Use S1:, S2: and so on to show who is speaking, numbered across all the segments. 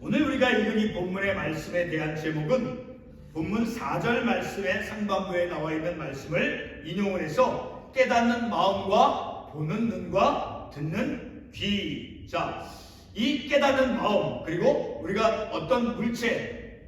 S1: 오늘 우리가 읽은 이 본문의 말씀에 대한 제목은 본문 4절 말씀의 상반부에 나와 있는 말씀을 인용을 해서 깨닫는 마음과 보는 눈과 듣는 귀. 자, 이 깨닫는 마음 그리고 우리가 어떤 물체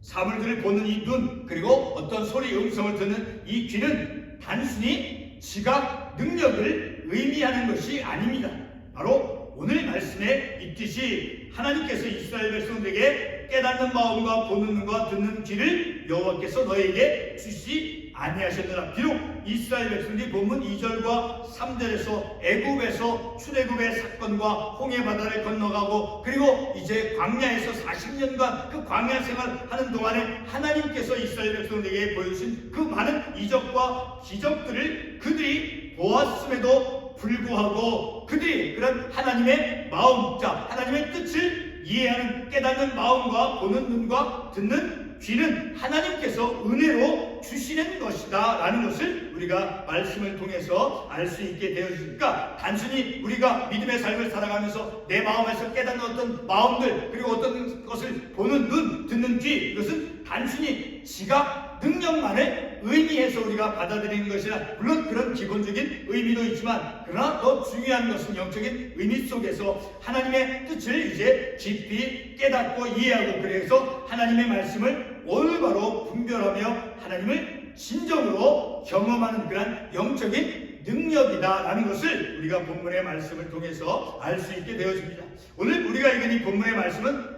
S1: 사물들을 보는 이 눈 그리고 어떤 소리 음성을 듣는 이 귀는 단순히 지각 능력을 의미하는 것이 아닙니다. 바로 오늘 말씀에 있듯이 하나님께서 이스라엘 백성들에게 깨닫는 마음과 보는 눈과 듣는 귀를 여호와께서 너에게 주시 아니하셨느라. 비록 이스라엘 백성들이 본문 2절과 3절에서 애굽에서 출애굽의 사건과 홍해 바다를 건너가고 그리고 이제 광야에서 40년간 그 광야 생활하는 동안에 하나님께서 이스라엘 백성들에게 보여주신 그 많은 이적과 기적들을 그들이 보았음에도 불구하고 그들이 그런 하나님의 마음, 자 하나님의 뜻을 이해하는 깨닫는 마음과 보는 눈과 듣는 귀는 하나님께서 은혜로 주시는 것이다 라는 것을 우리가 말씀을 통해서 알 수 있게 되어지니까 단순히 우리가 믿음의 삶을 살아가면서 내 마음에서 깨닫는 어떤 마음들 그리고 어떤 것을 보는 눈 듣는 귀 이것은 단순히 지각 능력만을 의미해서 우리가 받아들이는 것이라 물론 그런 기본적인 의미도 있지만 그러나 더 중요한 것은 영적인 의미 속에서 하나님의 뜻을 이제 깊이 깨닫고 이해하고 그래서 하나님의 말씀을 올바로 분별하며 하나님을 진정으로 경험하는 그런 영적인 능력이다라는 것을 우리가 본문의 말씀을 통해서 알 수 있게 되어집니다. 오늘 우리가 읽은 이 본문의 말씀은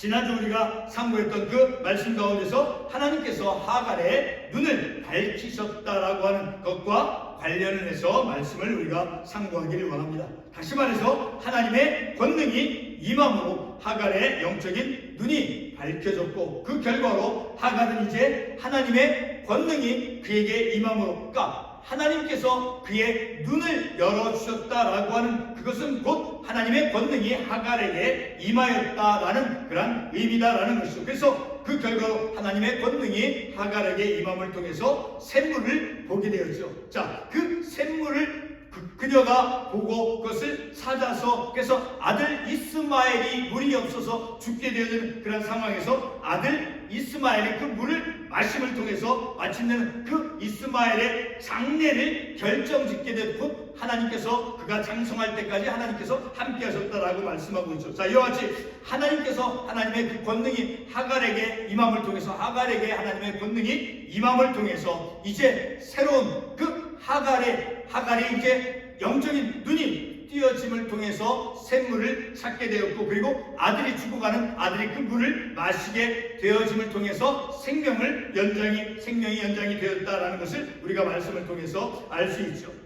S1: 지난주 우리가 상고했던 그 말씀 가운데서 하나님께서 하갈의 눈을 밝히셨다라고 하는 것과 관련을 해서 말씀을 우리가 상고하기를 원합니다. 다시 말해서 하나님의 권능이 임함으로 하갈의 영적인 눈이 밝혀졌고 그 결과로 하갈은 이제 하나님의 권능이 그에게 임함으로 그러니까 하나님께서 그의 눈을 열어주셨다라고 하는 그것은 곧 하나님의 권능이 하갈에게 임하였다라는 그런 의미다라는 것이죠. 그래서 그 결과로 하나님의 권능이 하갈에게 임함을 통해서 샘물을 보게 되었죠. 자, 그 샘물을 그, 그녀가 보고 그것을 찾아서 그래서 아들 이스마엘이 물이 없어서 죽게 되는 그런 상황에서 아들 이스마엘이 그 물을 마심을 통해서 마침내는 그 이스마엘의 장례를 결정짓게 됐고 하나님께서 그가 장성할 때까지 하나님께서 함께 하셨다라고 말씀하고 있죠. 자, 이와 같이 하나님께서 하나님의 그 권능이 하갈에게 임함을 통해서 하갈에게 하나님의 권능이 임함을 통해서 이제 새로운 그 하갈의 하갈이 이제 영적인 눈이 띄어짐을 통해서 샘물을 찾게 되었고 그리고 아들이 죽어가는 아들이 그 물을 마시게 되어짐을 통해서 생명을 연장이 생명이 연장이 되었다라는 것을 우리가 말씀을 통해서 알 수 있죠.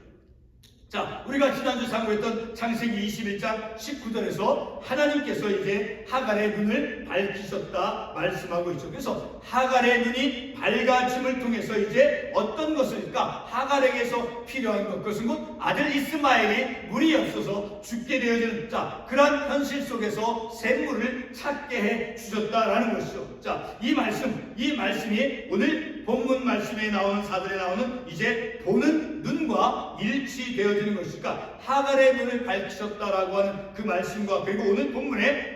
S1: 자, 우리가 지난주 상고했던 창세기 21장 19절에서 하나님께서 이제 하갈의 눈을 밝히셨다 말씀하고 있죠. 그래서 하갈의 눈이 밝아짐을 통해서 이제 어떤 것을까? 하갈에게서 필요한 것, 그것은 곧 아들 이스마엘이 물이 없어서 죽게 되어지는 자, 그러한 현실 속에서 샘물을 찾게 해 주셨다라는 것이죠. 자, 이 말씀, 이 말씀이 오늘 본문 말씀에 나오는 사들에 나오는 이제 보는 눈과 일치되어지는 것일까? 하갈의 눈을 밝히셨다라고 하는 그 말씀과 그리고 오늘 본문에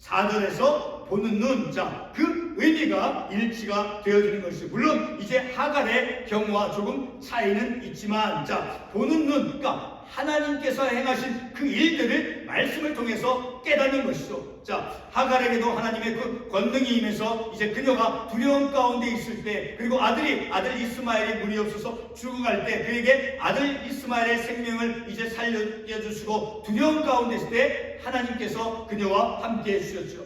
S1: 4절에서 보는 눈, 자, 그 의미가 일치가 되어지는 것이죠. 물론 이제 하갈의 경우와 조금 차이는 있지만, 자, 보는 눈, 그러니까 하나님께서 행하신 그 일들을 말씀을 통해서 깨닫는 것이죠. 자, 하갈에게도 하나님의 그 권능이 임해서 이제 그녀가 두려움 가운데 있을 때, 그리고 아들이, 아들 이스마엘이 물이 없어서 죽어갈 때, 그에게 아들 이스마엘의 생명을 이제 살려주시고, 두려움 가운데 있을 때, 하나님께서 그녀와 함께 해주셨죠.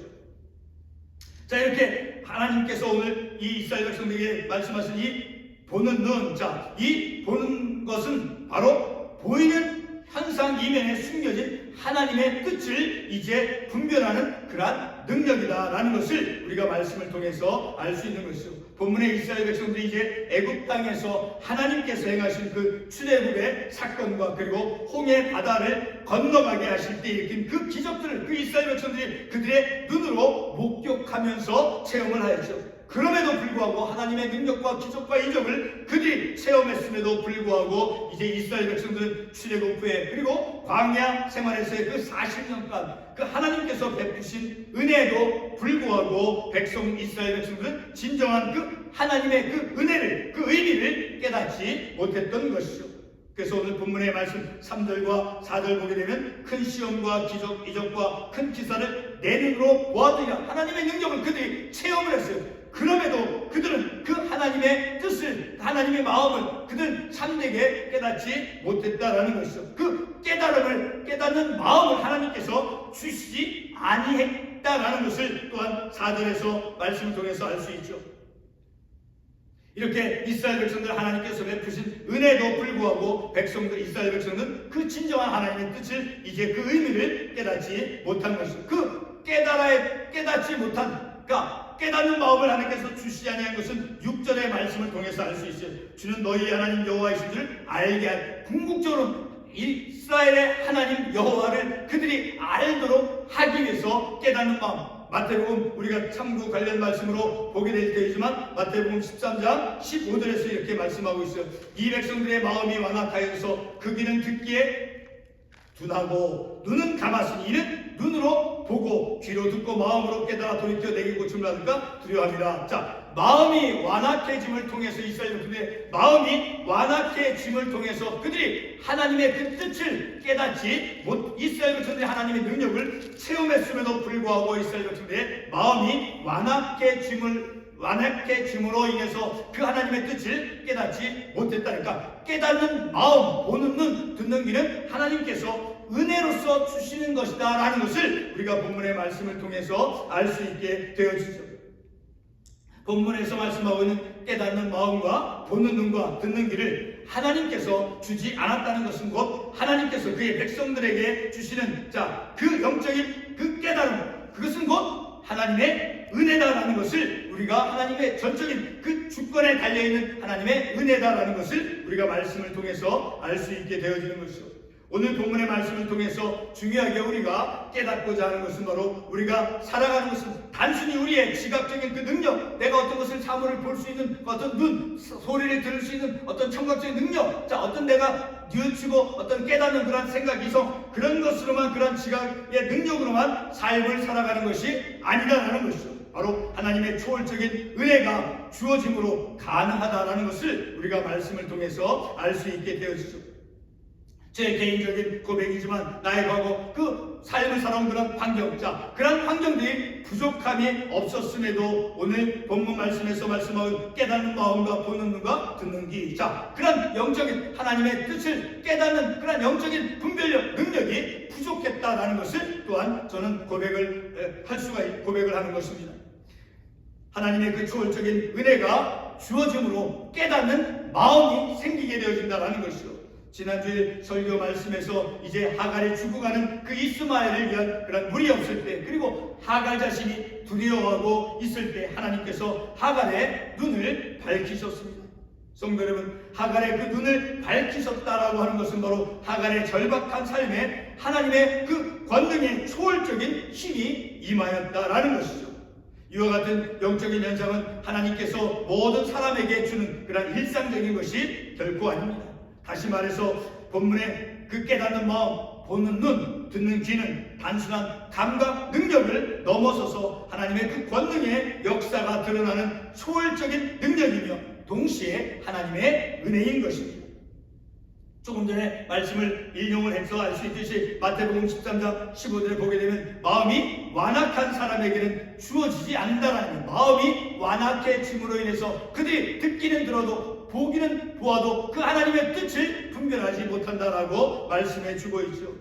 S1: 자, 이렇게 하나님께서 오늘 이 이스라엘 백성들에게 말씀하신 이 보는 눈, 자, 이 보는 것은 바로 보이는 현상 이면에 숨겨진 하나님의 뜻을 이제 분별하는 그러한 능력이다라는 것을 우리가 말씀을 통해서 알 수 있는 것이죠. 본문의 이스라엘 백성들이 이제 애굽 땅에서 하나님께서 행하신 그 출애굽의 사건과 그리고 홍해 바다를 건너가게 하실 때 일으킨 그 기적들을 그 이스라엘 백성들이 그들의 눈으로 목격하면서 체험을 하였죠. 그럼에도 불구하고 하나님의 능력과 기적과 이적을 그들이 체험했음에도 불구하고 이제 이스라엘 백성들은 출애굽 후에 그리고 광야 생활에서의 그 40년간 그 하나님께서 베푸신 은혜에도 불구하고 백성 이스라엘 백성들은 진정한 그 하나님의 그 은혜를 그 의미를 깨닫지 못했던 것이죠. 그래서 오늘 본문의 말씀 3절과 4절 보게 되면 큰 시험과 기적, 이적과 큰 기사를 내 눈으로 보았느냐 하나님의 능력을 그들이 체험을 했어요. 그럼에도 그들은 그 하나님의 뜻을 하나님의 마음을 그들은 참되게 깨닫지 못했다라는 것이죠. 그 깨달음을 깨닫는 마음을 하나님께서 주시지 아니했다라는 것을 또한 4절에서 말씀을 통해서 알 수 있죠. 이렇게 이스라엘 백성들 하나님께서 베푸신 은혜도 불구하고 백성들 이스라엘 백성은 그 진정한 하나님의 뜻을 이제 그 의미를 깨닫지 못한 것이죠. 그 깨달아 깨닫지 못한 그러니까 깨닫는 마음을 하나님께서 주시지 아니한 것은 6절의 말씀을 통해서 알 수 있어요. 주는 너희 하나님 여호와이신 줄 알게 할 궁극적으로 이스라엘의 하나님 여호와를 그들이 알도록 하기 위해서 깨닫는 마음 마태복음 우리가 참고 관련 말씀으로 보게 될 때이지만 마태복음 13장 15절에서 이렇게 말씀하고 있어요. 이 백성들의 마음이 완악하여서 그 귀는 듣기에 둔하고 눈은 감았으니 이는 눈으로 보고 귀로 듣고 마음으로 깨달아 돌이켜 내게 고침을 받을까 두려워합니다. 자 마음이 완악해짐을 통해서 이스라엘 백성들의 마음이 완악해짐을 통해서 그들이 하나님의 그 뜻을 깨닫지 못 이스라엘 백성들의 하나님의 능력을 체험했음에도 불구하고 이스라엘 백성들의 마음이 완악해짐을 완악해짐으로 인해서 그 하나님의 뜻을 깨닫지 못했다니까 깨닫는 마음, 보는 눈, 듣는 귀는 하나님께서 은혜로서 주시는 것이다 라는 것을 우리가 본문의 말씀을 통해서 알 수 있게 되어지죠. 본문에서 말씀하고 있는 깨닫는 마음과 보는 눈과 듣는 귀를 하나님께서 주지 않았다는 것은 곧 하나님께서 그의 백성들에게 주시는 자 그 영적인 그 깨달음 그것은 곧 하나님의 은혜다라는 것을 우리가 하나님의 전적인 그 주권에 달려 있는 하나님의 은혜다라는 것을 우리가 말씀을 통해서 알 수 있게 되어지는 것이죠. 오늘 본문의 말씀을 통해서 중요하게 우리가 깨닫고자 하는 것은 바로 우리가 살아가는 것은 단순히 우리의 지각적인 그 능력, 내가 어떤 것을 사물을 볼 수 있는 어떤 눈, 소리를 들을 수 있는 어떤 청각적인 능력, 자 어떤 내가 뉘우치고 어떤 깨닫는 그런 생각, 이성 그런 것으로만 그런 지각의 능력으로만 삶을 살아가는 것이 아니다라는 것이죠. 바로 하나님의 초월적인 은혜가 주어짐으로 가능하다라는 것을 우리가 말씀을 통해서 알 수 있게 되어지죠. 제 개인적인 고백이지만 나의 과거 그 삶을 살아온 그런 환경, 자 그런 환경들이 부족함이 없었음에도 오늘 본문 말씀에서 말씀하는 깨닫는 마음과 보는 눈과 듣는 귀, 자 그런 영적인 하나님의 뜻을 깨닫는 그런 영적인 분별력, 능력이 부족했다라는 것을 또한 저는 고백을 할 수가 있, 고백을 하는 것입니다. 하나님의 그 초월적인 은혜가 주어짐으로 깨닫는 마음이 생기게 되어진다라는 것이죠. 지난주에 설교 말씀에서 이제 하갈이 죽어가는 그 이스마엘을 위한 그런 물이 없을 때 그리고 하갈 자신이 두려워하고 있을 때 하나님께서 하갈의 눈을 밝히셨습니다. 성도 여러분, 하갈의 그 눈을 밝히셨다라고 하는 것은 바로 하갈의 절박한 삶에 하나님의 그 권능의 초월적인 힘이 임하였다라는 것이죠. 이와 같은 영적인 현상은 하나님께서 모든 사람에게 주는 그런 일상적인 것이 결코 아닙니다. 다시 말해서 본문의 그 깨닫는 마음, 보는 눈, 듣는 귀는 단순한 감각 능력을 넘어서서 하나님의 그 권능의 역사가 드러나는 초월적인 능력이며 동시에 하나님의 은혜인 것입니다. 조금 전에 말씀을 인용을 해서 알 수 있듯이 마태복음 13장 15절에 보게 되면 마음이 완악한 사람에게는 주어지지 않는다라는 것. 마음이 완악해짐으로 인해서 그들이 듣기는 들어도 보기는 보아도 그 하나님의 뜻을 분별하지 못한다라고 말씀해 주고 있죠.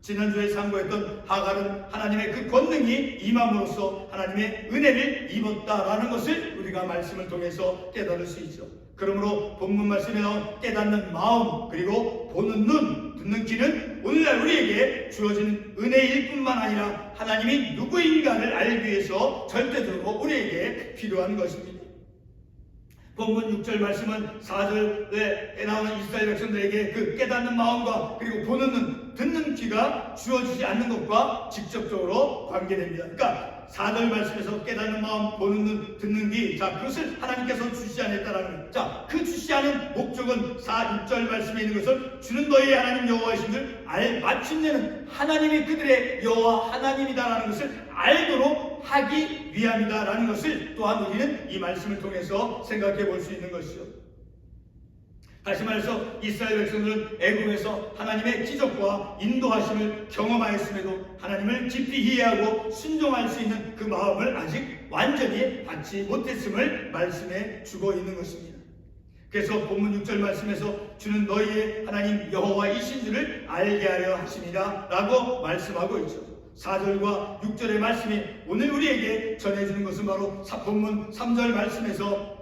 S1: 지난주에 상고했던 하갈은 하나님의 그 권능이 임함으로써 하나님의 은혜를 입었다라는 것을 우리가 말씀을 통해서 깨달을 수 있죠. 그러므로 본문 말씀에 나온 깨닫는 마음 그리고 보는 눈 듣는 귀는 오늘날 우리에게 주어지는 은혜일 뿐만 아니라 하나님이 누구인가를 알기 위해서 절대적으로 우리에게 필요한 것입니다. 본문 6절 말씀은 4절에 나오는 이스라엘 백성들에게 그 깨닫는 마음과 그리고 보는 눈, 듣는 귀가 주어지지 않는 것과 직접적으로 관계됩니다. 그러니까 4절 말씀에서 깨닫는 마음, 보는 눈, 듣는 귀. 자, 그것을 하나님께서 주시 않았다라는 것. 자, 그 주시 않은 목적은 4, 6절 말씀에 있는 것을 주는 너희의 하나님 여호와이신 줄 알, 마침내는 하나님이 그들의 여호와 하나님이다라는 것을 알도록 하기 위함이다라는 것을 또한 우리는 이 말씀을 통해서 생각해 볼 수 있는 것이죠. 다시 말해서 이스라엘 백성들은 애굽에서 하나님의 기적과 인도하심을 경험하였음에도 하나님을 깊이 이해하고 순종할 수 있는 그 마음을 아직 완전히 받지 못했음을 말씀해 주고 있는 것입니다. 그래서 본문 6절 말씀에서 주는 너희의 하나님 여호와이신 줄을 알게 하려 하심이라 라고 말씀하고 있죠. 4절과 6절의 말씀이 오늘 우리에게 전해주는 것은 바로 본문 3절 말씀에서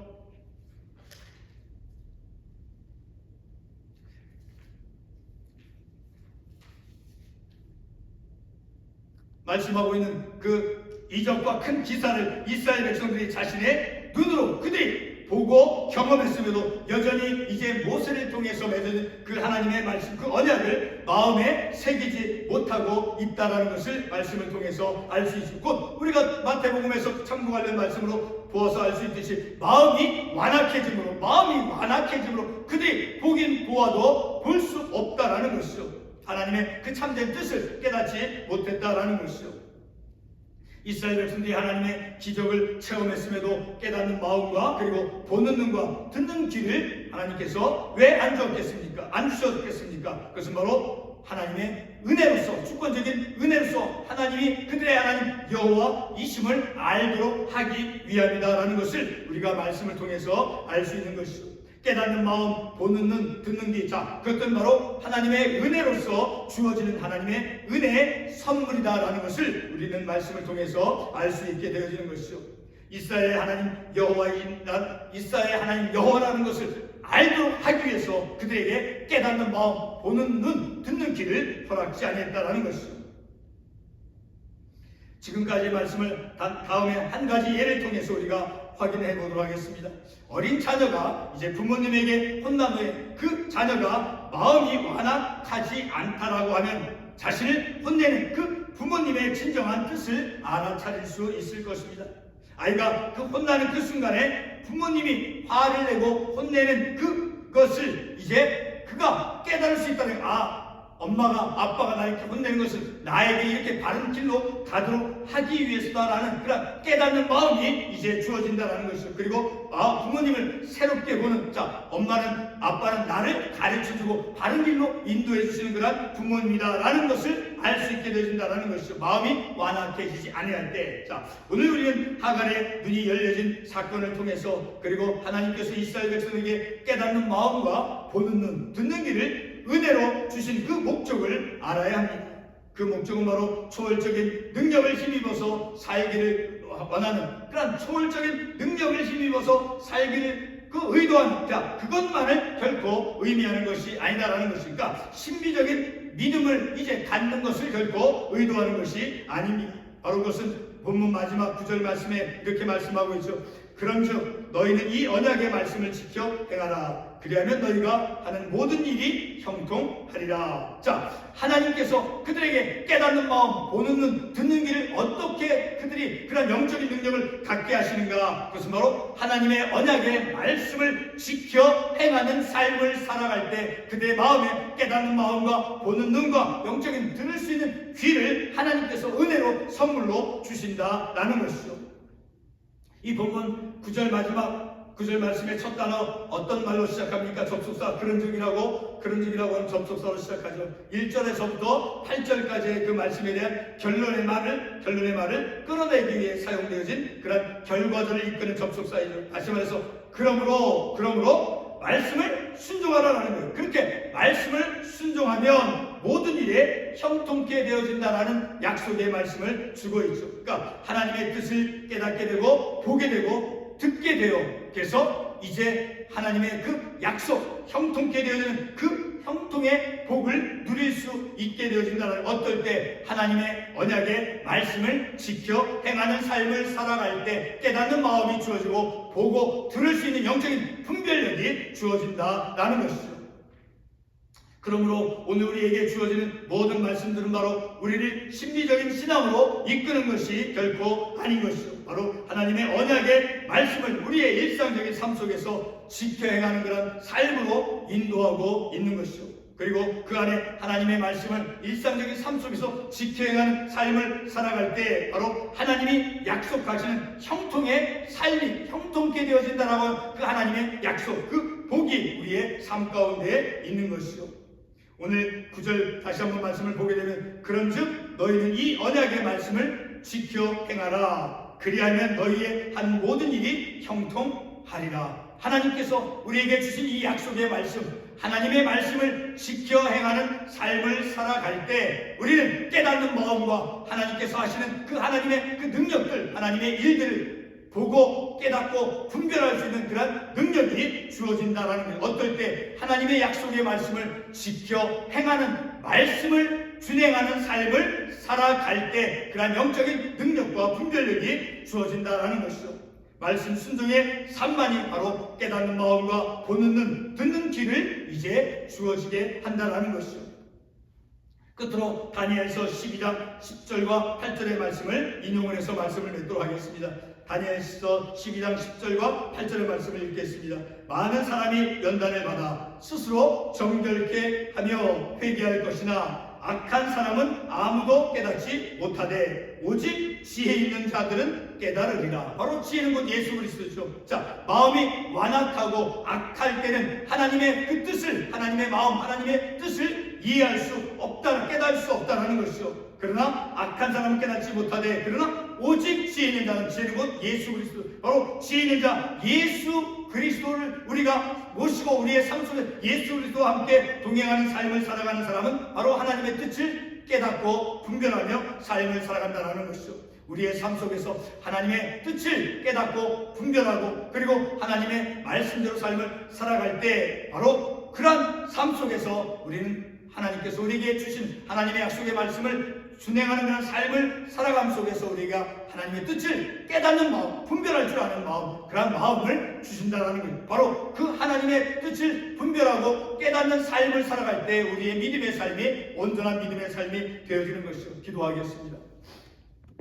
S1: 말씀하고 있는 그 이적과 큰 기사를 이스라엘 백성들이 자신의 눈으로 그들이 보고 경험했음에도 여전히 이제 모세를 통해서 맺은 그 하나님의 말씀, 그 언약을 마음에 새기지 못하고 있다라는 것을 말씀을 통해서 알 수 있고 곧 우리가 마태복음에서 참고 관련 말씀으로 보아서 알 수 있듯이 마음이 완악해짐으로 마음이 완악해짐으로 그들이 보긴 보아도 볼 수 없다라는 것이죠. 하나님의 그 참된 뜻을 깨닫지 못했다라는 것이죠. 이스라엘 백성들이 하나님의 기적을 체험했음에도 깨닫는 마음과 그리고 보는 눈과 듣는 귀를 하나님께서 왜 안 주었겠습니까? 안 주셨겠습니까? 그것은 바로 하나님의 은혜로서 주권적인 은혜로서 하나님이 그들의 하나님 여호와 이심을 알도록 하기 위함이다라는 것을 우리가 말씀을 통해서 알 수 있는 것이죠. 깨닫는 마음, 보는 눈, 듣는 귀. 자, 그것은 바로 하나님의 은혜로서 주어지는 하나님의 은혜의 선물이다라는 것을 우리는 말씀을 통해서 알 수 있게 되어지는 것이죠. 이스라엘의 하나님 여호와인 이스라엘의 하나님 여호와라는 것을 알도록 하기 위해서 그들에게 깨닫는 마음, 보는 눈, 듣는 귀를 허락지 아니했다라는 것이죠. 지금까지 말씀을 다음에 한 가지 예를 통해서 우리가 확인해 보도록 하겠습니다. 어린 자녀가 이제 부모님에게 혼난 후에 그 자녀가 마음이 완악하지 않다라고 하면 자신을 혼내는 그 부모님의 진정한 뜻을 알아차릴 수 있을 것입니다. 아이가 그 혼나는 그 순간에 부모님이 화를 내고 혼내는 그것을 이제 그가 깨달을 수 있다는 아 엄마가 아빠가 나 이렇게 혼내는 것은 나에게 이렇게 바른 길로 가도록 하기 위해서다라는 그런 깨닫는 마음이 이제 주어진다라는 것이죠. 그리고 아, 부모님을 새롭게 보는 자 엄마는 아빠는 나를 가르쳐주고 바른 길로 인도해 주시는 그런 부모님이다라는 것을 알 수 있게 되어진다라는 것이죠. 마음이 완악해지지 아니할 때. 자 오늘 우리는 하갈의 눈이 열려진 사건을 통해서 그리고 하나님께서 이스라엘 백성에게 깨닫는 마음과 보는 눈, 듣는 길을 은혜로 주신 그 목적을 알아야 합니다. 그 목적은 바로 초월적인 능력을 힘입어서 살기를 원하는 그런 초월적인 능력을 힘입어서 살기를 그 의도한 자 그것만을 결코 의미하는 것이 아니다라는 것이니까 신비적인 믿음을 이제 갖는 것을 결코 의도하는 것이 아닙니다. 바로 그것은 본문 마지막 구절 말씀에 이렇게 말씀하고 있죠. 그런즉 너희는 이 언약의 말씀을 지켜 행하라. 그리하면 너희가 하는 모든 일이 형통하리라. 자, 하나님께서 그들에게 깨닫는 마음, 보는 눈, 듣는 길을 어떻게 그들이 그런 영적인 능력을 갖게 하시는가? 그것은 바로 하나님의 언약의 말씀을 지켜 행하는 삶을 살아갈 때 그들의 마음에 깨닫는 마음과 보는 눈과 영적인 들을 수 있는 귀를 하나님께서 은혜로 선물로 주신다라는 것이죠. 이 본문 9절 마지막 구절 말씀의 첫 단어 어떤 말로 시작합니까? 접속사 그런 적이라고 그런 적이라고 하는 접속사로 시작하죠. 1절에서부터 8절까지의 그 말씀에 대한 결론의 말을 결론의 말을 끌어내기 위해 사용되어진 그런 결과절을 이끄는 접속사이죠. 다시 말해서 그러므로 그러므로 말씀을 순종하라는 거예요. 그렇게 말씀을 순종하면 모든 일에 형통케 되어진다라는 약속의 말씀을 주고 있죠. 그러니까 하나님의 뜻을 깨닫게 되고 보게 되고 듣게 되어 그래서 이제 하나님의 그 약속 형통케 되어지는 그그 형통의 복을 누릴 수 있게 되어진다는 어떨 때 하나님의 언약의 말씀을 지켜 행하는 삶을 살아갈 때 깨닫는 마음이 주어지고 보고 들을 수 있는 영적인 분별력이 주어진다라는 것이죠. 그러므로 오늘 우리에게 주어지는 모든 말씀들은 바로 우리를 심리적인 신앙으로 이끄는 것이 결코 아닌 것이죠. 바로 하나님의 언약의 말씀을 우리의 일상적인 삶 속에서 지켜 행하는 그런 삶으로 인도하고 있는 것이죠. 그리고 그 안에 하나님의 말씀을 일상적인 삶 속에서 지켜 행하는 삶을 살아갈 때 바로 하나님이 약속하시는 형통의 삶이 형통케 되어진다라고 그 하나님의 약속, 그 복이 우리의 삶 가운데 있는 것이죠. 오늘 구절 다시 한번 말씀을 보게 되면 그런즉 너희는 이 언약의 말씀을 지켜 행하라 그리하면 너희의 한 모든 일이 형통하리라. 하나님께서 우리에게 주신 이 약속의 말씀 하나님의 말씀을 지켜 행하는 삶을 살아갈 때 우리는 깨닫는 마음과 하나님께서 하시는 그 하나님의 그 능력들 하나님의 일들을 보고 깨닫고 분별할 수 있는 그런 능력이 주어진다라는 것. 어떨 때 하나님의 약속의 말씀을 지켜 행하는 말씀을 준행하는 삶을 살아갈 때 그런 영적인 능력과 분별력이 주어진다라는 것이죠. 말씀 순종의 산만이 바로 깨닫는 마음과 보는 눈, 듣는 귀를 이제 주어지게 한다라는 것이죠. 끝으로 다니엘서 12장 10절과 8절의 말씀을 인용을 해서 말씀을 맺도록 하겠습니다. 다니엘서 12장 10절과 8절의 말씀을 읽겠습니다. 많은 사람이 연단을 받아 스스로 정결케 하며 회개할 것이나 악한 사람은 아무도 깨닫지 못하되 오직 지혜 있는 자들은 깨달으리라. 바로 지혜는 곧 예수 그리스도죠. 자, 마음이 완악하고 악할 때는 하나님의 그 뜻을 하나님의 마음, 하나님의 뜻을 이해할 수 없다, 깨달을 수 없다라는 것이죠. 그러나 악한 사람은 깨닫지 못하되 그러나 오직 지혜 있는 자는 지혜는 곧 예수 그리스도 바로 지혜 있는 자 예수 그리스도를 우리가 모시고 우리의 삶 속에 예수 그리스도와 함께 동행하는 삶을 살아가는 사람은 바로 하나님의 뜻을 깨닫고 분별하며 삶을 살아간다는 것이죠. 우리의 삶 속에서 하나님의 뜻을 깨닫고 분별하고 그리고 하나님의 말씀대로 삶을 살아갈 때 바로 그러한 삶 속에서 우리는 하나님께서 우리에게 주신 하나님의 약속의 말씀을 준행하는 그런 삶을 살아감 속에서 우리가 하나님의 뜻을 깨닫는 마음, 분별할 줄 아는 마음, 그런 마음을 주신다는 것. 바로 그 하나님의 뜻을 분별하고 깨닫는 삶을 살아갈 때 우리의 믿음의 삶이 온전한 믿음의 삶이 되어지는 것이죠. 기도하겠습니다.